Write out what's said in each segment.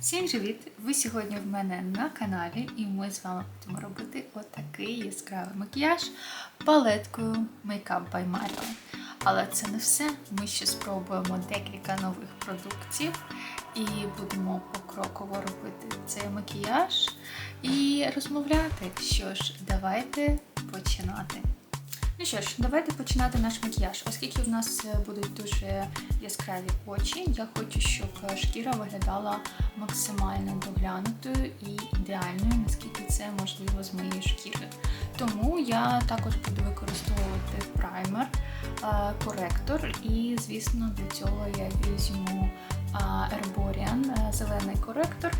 Всім привіт! Ви сьогодні в мене на каналі, і ми з вами будемо робити отакий яскравий макіяж палеткою Makeup by Mario. Але це не все. Ми ще спробуємо декілька нових продуктів і будемо покроково робити цей макіяж і розмовляти. Що ж, давайте починати. Ну що ж, давайте починати наш макіяж. Оскільки в нас е, будуть дуже яскраві очі, я хочу, щоб шкіра виглядала максимально доглянутою і ідеальною, наскільки це можливо з моєю шкірою. Тому я також буду використовувати праймер, е, коректор, і, звісно, для цього я візьму е, Herborian зелений коректор.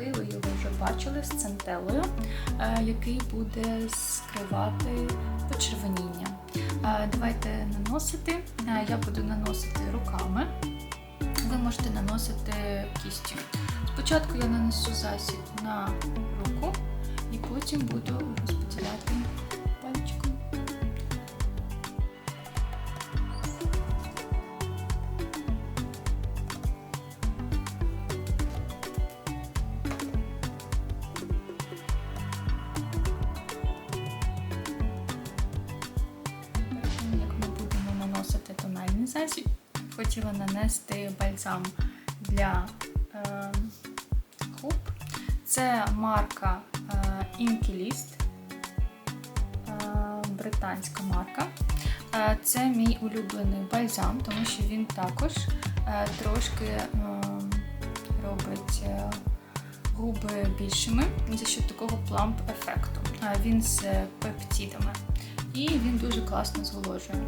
Ось ви його вже бачили з центелою, е, який буде скривати почервоніння. Е, Давайте наносити. Е, Я буду наносити руками. Ви можете наносити кістю. Спочатку я нанесу засіб на руку і потім буду розподіляти тональний хотіла нанести бальзам для е, губ. Це марка е, Inkilist, е, британська марка. Е, це мій улюблений бальзам, тому що він також е, трошки е, робить е, губи більшими за счет такого пламп ефекту. Е, він з пептидами і він дуже класно зволожує.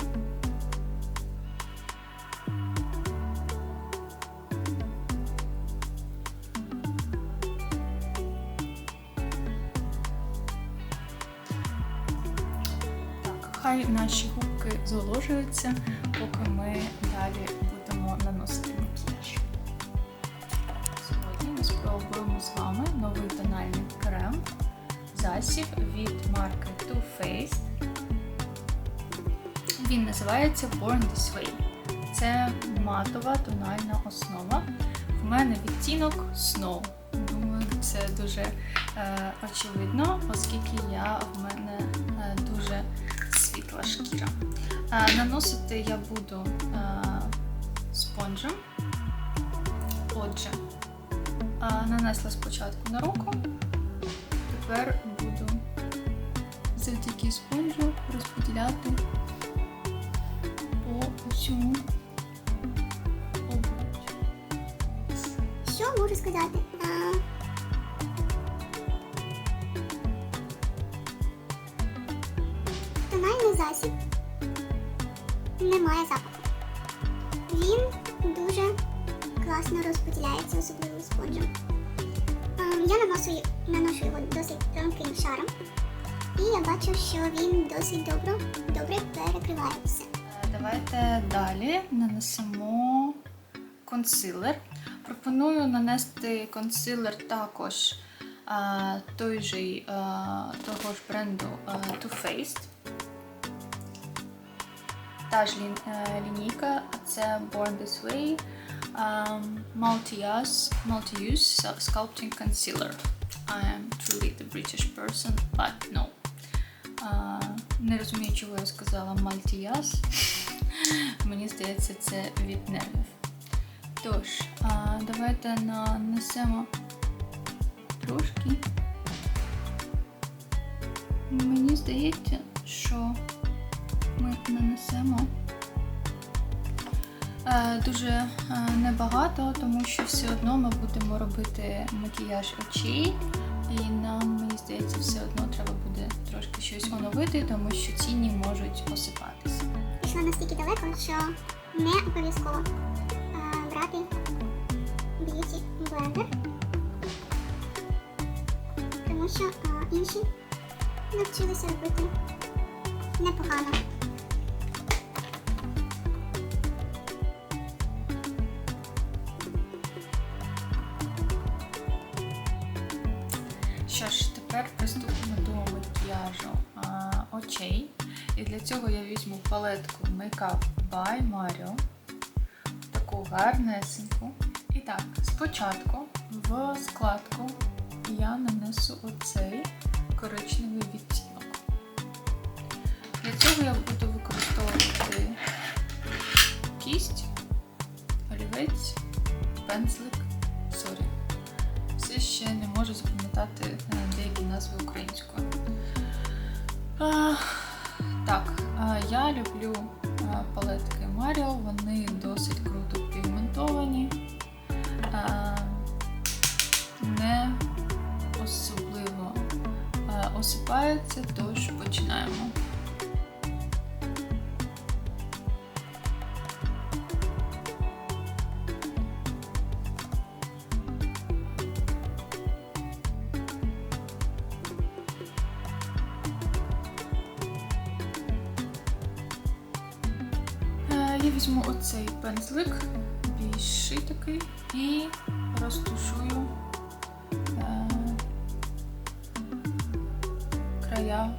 Зволожуються, поки ми далі будемо наносити макіяж. Сьогодні ми спробуємо з вами новий тональний крем засіб від марки Too Faced. Він називається Born This Way. Це матова тональна основа. В мене відтінок Snow. Думаю, це дуже е, очевидно, оскільки я в мене е, дуже світла шкіра. Е, наносити я буду е, спонжем. Отже, е, нанесла спочатку на руку, тепер буду завдяки спонжу розподіляти по усьому обличчю. Що можу сказати? Тональний засіб особливо Я наношу, наношу його досить тонким шаром, і я бачу, що він досить добре, добре перекриває все. Е, Давайте далі нанесемо консилер. Пропоную нанести консилер також е, той же, е, того ж бренду е, Too Faced. Та ж лін- лінійка, це Born This Way um, Multi-Use Multi-Use Sculpting Concealer. I am truly the British person, but no. А, не розумію, чого я сказала мальтіяс. Мені здається, це від нервів. Тож, а, давайте нанесемо трошки. Мені здається, що дуже е, небагато, тому що все одно ми будемо робити макіяж очей. І нам, мені здається, все одно треба буде трошки щось оновити, тому що ціні можуть осипатися. пішла настільки далеко, що не обов'язково а, брати б'юті блендер, тому що інші навчилися робити непогано. Що ж, тепер приступимо до макіяжу а, очей. І для цього я візьму палетку Makeup by Mario. Таку гарнесеньку. І так, спочатку в складку я нанесу оцей коричневий відтінок. Для цього я буду Так, я люблю палетки Маріо, вони досить круто пігментовані, не особливо осипаються, тож Я візьму оцей пензлик, більший такий, і розтушую е, края.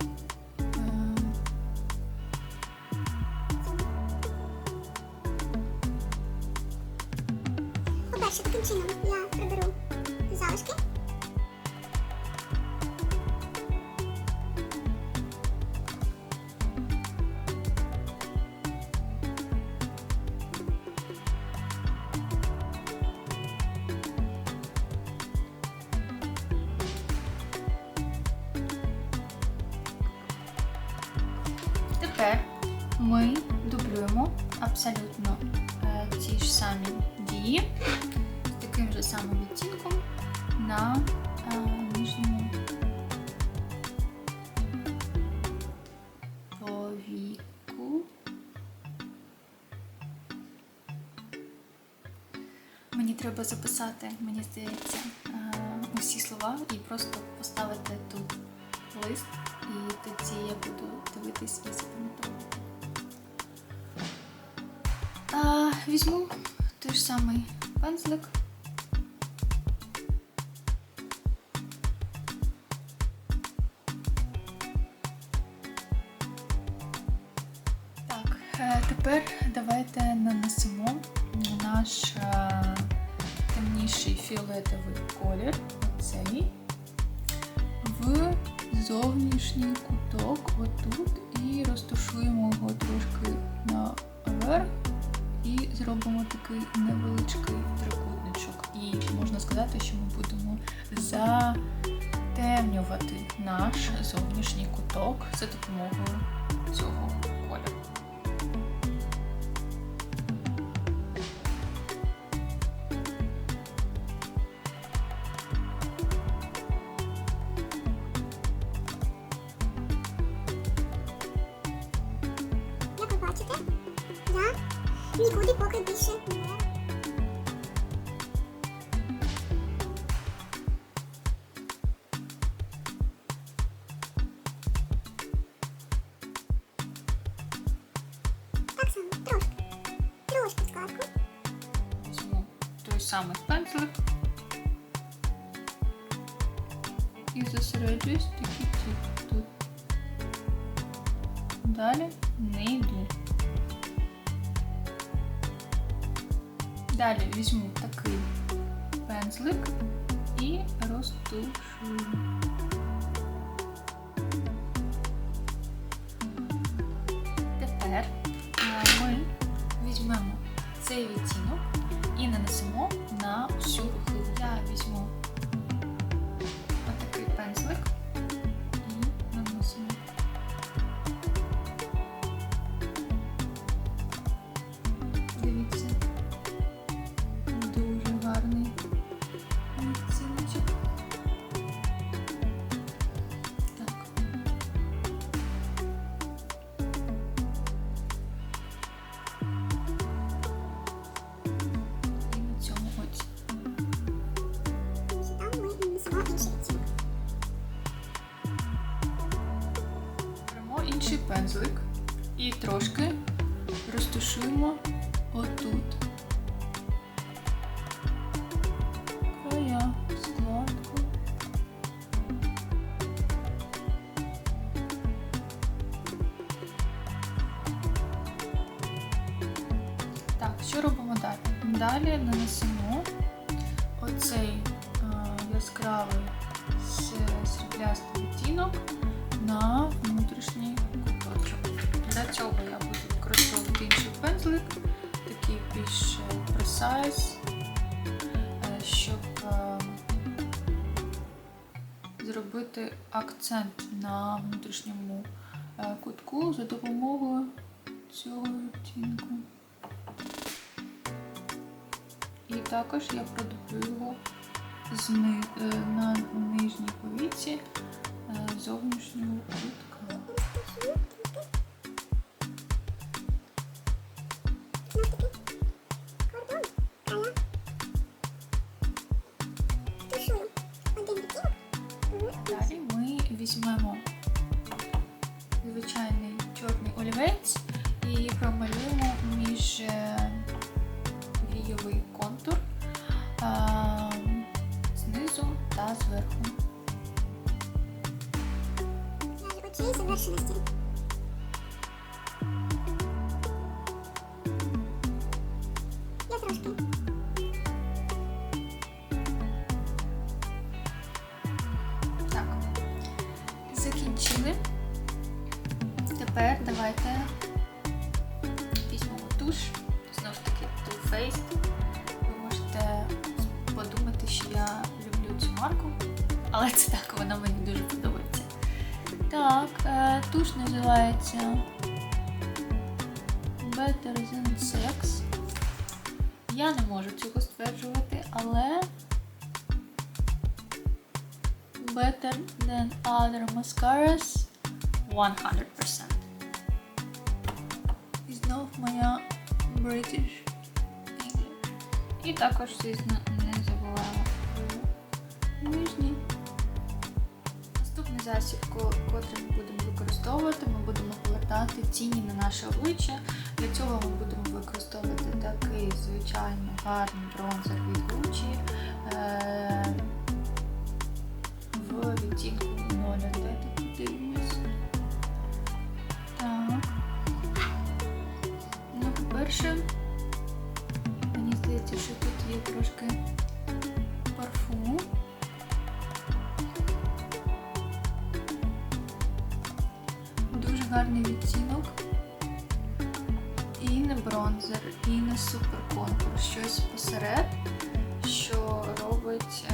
Ми дублюємо абсолютно е, ті ж самі дії з таким же самим відтінком на е, нижньому повіку. Мені треба записати, мені здається, е, усі слова і просто поставити тут лист, і тоді я буду дивитись і запам'ятовувати. Візьму той ж самий пензлик. Так, е, тепер давайте нанесемо наш е, темніший фіолетовий колір, оцей, в зовнішній куток отут і зробимо такий невеличкий трикутничок. І можна сказати, що ми будемо затемнювати наш зовнішній куток за допомогою цього той самий пензлик і зосереджуюсь тільки тут. тут. Далі не йду. Далі візьму такий пензлик і розтушую. Тепер е, ми візьмемо цей відтінок і нанесемо на всю рухливу. Я візьму пензлик і трошки розташуємо отут. Акцент на внутрішньому е, кутку за допомогою цього відтінку. І також я продублю його е, на нижній повіці е, зовнішнього кутка. Закінчили. Тепер давайте візьмемо туш. Знову ж таки, Too Faced. Ви можете подумати, що я люблю цю марку, але це так, вона мені дуже подобається. Так, е, туш називається Better Than Sex. Я не можу цього стверджувати, але better than other mascaras 100%. І знов моя British English. І також, звісно, не забуваємо про нижній. Наступний засіб, котрий ми будемо використовувати, ми будемо повертати тіні на наше обличчя. Для цього ми будемо використовувати такий звичайний гарний бронзер від Gucci. Е- в відтінку 0. Давайте подивимось. Так. Ну, по-перше, мені здається, що тут є трошки парфуму. Дуже гарний відтінок. І не бронзер, і не супер контур. Щось посеред, що робить.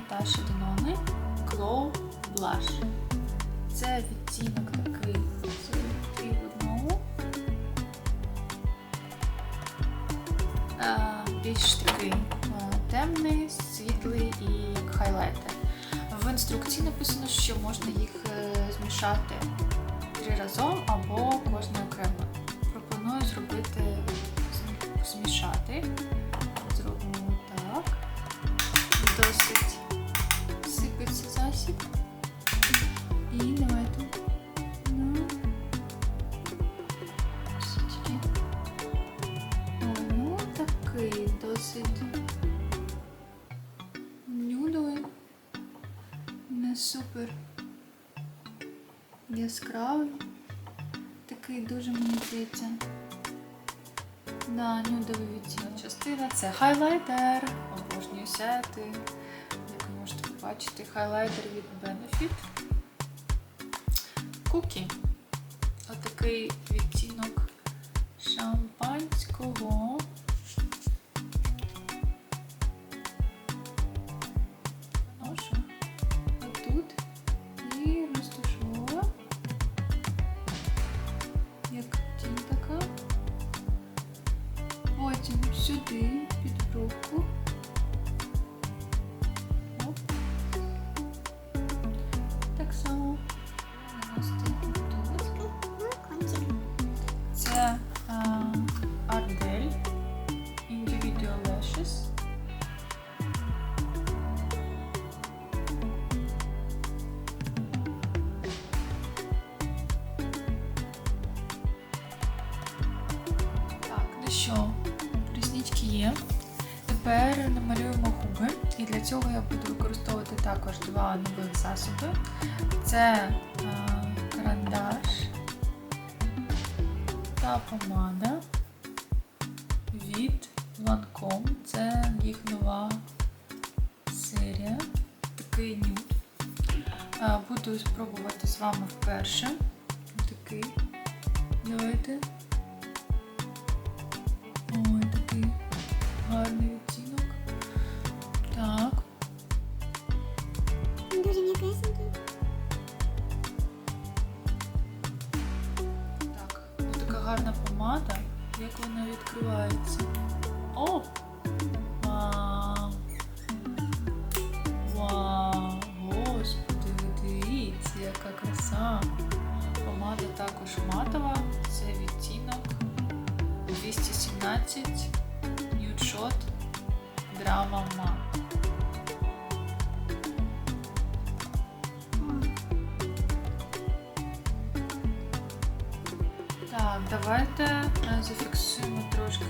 Наташі Денони Glow Blush. Це відтінок такий одному. Е, більш такий е, темний, світлий і як хайлайтер. В інструкції написано, що можна їх е, змішати три разом або кожне окремо. Пропоную зробити змішати. Досить нюдовий не супер яскравий. Такий дуже мені здається. Да, нюдовий відтінок. Частина це хайлайтер. Обожнюю сяти. Як ви можете побачити, хайлайтер від Benefit. Кукі. Отакий що, ріснички є. тепер намалюємо губи, і для цього я буду використовувати також два нових засоби. Це е, карандаш та помада від Lancome. Це їх нова серія. Такий нюд. Е, Буду спробувати з вами вперше. Такий. Давайте. Matte. Так, давайте е, зафіксуємо трошки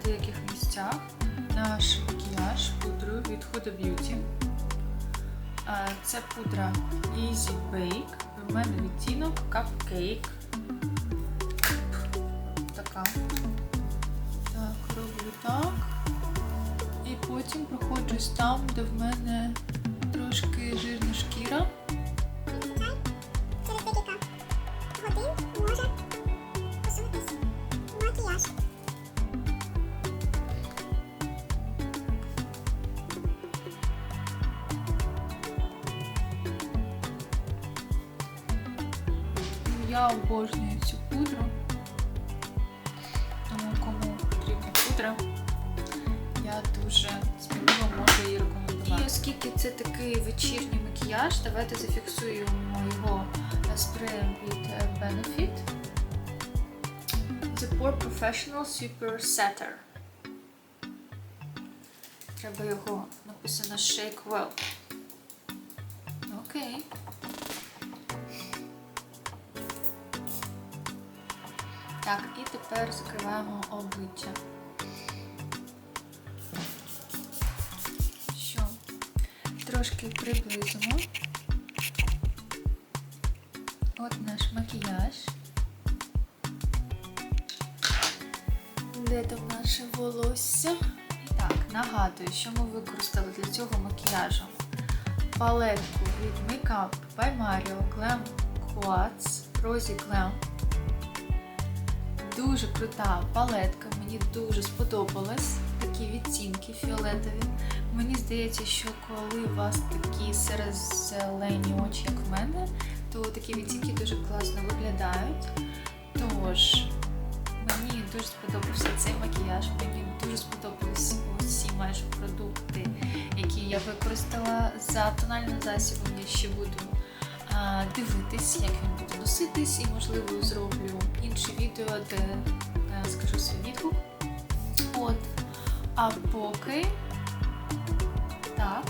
в деяких місцях наш макіяж пудрою від Huda Beauty. Е, Це пудра Easy Bake. У мене відтінок Cupcake. Така. Так, роблю так. І потім проходжусь там, де в мене трошки жирна шкіра. Я обожнюю цю давайте зафіксуємо його спреєм від е, Benefit. The Pore Professional Super Setter. Треба його написано Shake Well. Окей. Так, і тепер закриваємо обличчя. Що? Трошки приблизимо. От наш макіяж. Де там наше волосся? І так, нагадую, що ми використали для цього макіяжу палетку від Makeup by Mario Glam Quartz Rosy Glam. Дуже крута палетка, мені дуже сподобалась. Такі відтінки фіолетові. Мені здається, що коли у вас такі серо-зелені очі, як в мене, то такі відтінки дуже класно виглядають. Тож, мені дуже сподобався цей макіяж, мені дуже сподобалися усі майже продукти, які я використала за тональним засобом. Я ще буду а, дивитись, як він буде носитись, і можливо зроблю інше відео, де е, скажу свій відгук. От. А поки так.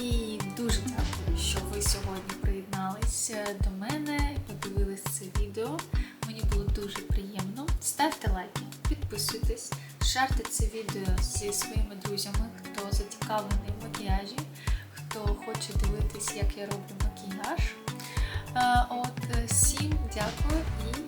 І дуже дякую, що ви сьогодні приєдналися до мене і подивились це відео. Мені було дуже приємно. Ставте лайки, підписуйтесь, шарте це відео зі своїми друзями, хто зацікавлений в макіяжі, хто хоче дивитись, як я роблю макіяж. Е, От, е, всім дякую і